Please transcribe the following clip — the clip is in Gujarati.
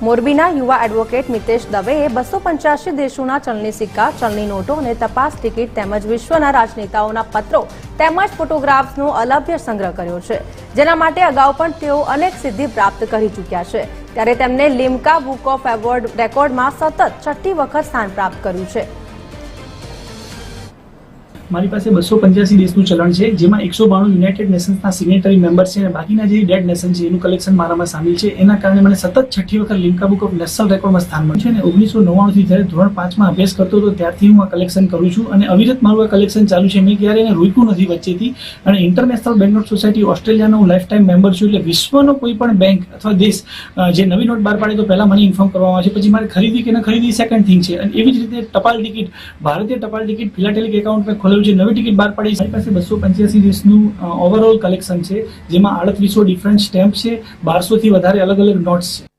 મોરબીના યુવા એડવોકેટ મિતેશ દવેએ બસો પંચ્યાસી દેશોના ચલણી સિક્કા ચલણી નોટો અને તપાસ ટિકિટ તેમજ વિશ્વના રાજનેતાઓના પત્રો તેમજ ફોટોગ્રાફ્સનો અલભ્ય સંગ્રહ કર્યો છે. જેના માટે અગાઉ પણ તેઓ અનેક સિદ્ધિ પ્રાપ્ત કરી ચૂક્યા છે. ત્યારે તેમને લિમ્કા બુક ઓફ એવોર્ડ રેકોર્ડમાં સતત છઠ્ઠી વખત સ્થાન પ્રાપ્ત કર્યું છે. મારી પાસે બસો પંચ્યાસી દેશનું ચલણ છે, જેમાં એકસો બાણું યુનાઇટેડ નેશન્સના સિગ્નેટરી મેમ્બર છે અને બાકીના જે ડેડ નેશન છે, એનું કલેક્શન મારામાં સામેલ છે. એના કારણે મને સતત છઠ્ઠી વખત લિંકા બુક ઓફ નેશનલ રેકોર્ડમાં સ્થાન મળ્યું છે અને ઓગણીસો નવ્વાણુંથી જ્યારે ધોરણ પાંચમાં અભ્યાસ કરતો હતો, ત્યારથી હું આ કલેક્શન કરું છું અને અવિરત મારું આ કલેક્શન ચાલુ છે. મેં ક્યારે એને રોક્યું નથી વચ્ચેથી. અને ઇન્ટરનેશનલ બેંક નોટ સોસાયટી ઓસ્ટ્રેલિયાનો હું લાઈફ ટાઈમ મેમ્બર છું એટલે વિશ્વનો કોઈ પણ બેંક અથવા દેશ જે નવી નોટ બહાર પાડે તો પહેલા મને ઇન્ફોર્મ કરવામાં આવે છે. પછી મારે ખરીદી કે ન ખરીદી સેકન્ડ થિંગ છે. અને એવી જ રીતે ટપાલ ટિકિટ, ભારતીય ટપાલ ટિકિટ ફિલાટેલિક એકાઉન્ટ મેં ખોલેલું છે નવી ટિકિટ બહાર પાડી છે, મારી પાસે બસો પંચ્યાસી દેશનું ઓવરઓલ કલેક્શન છે, જેમાં આડત્રીસો ડિફરન્ટ સ્ટેમ્પ છે બારસોથી વધારે અલગ અલગ નોટ્સ છે.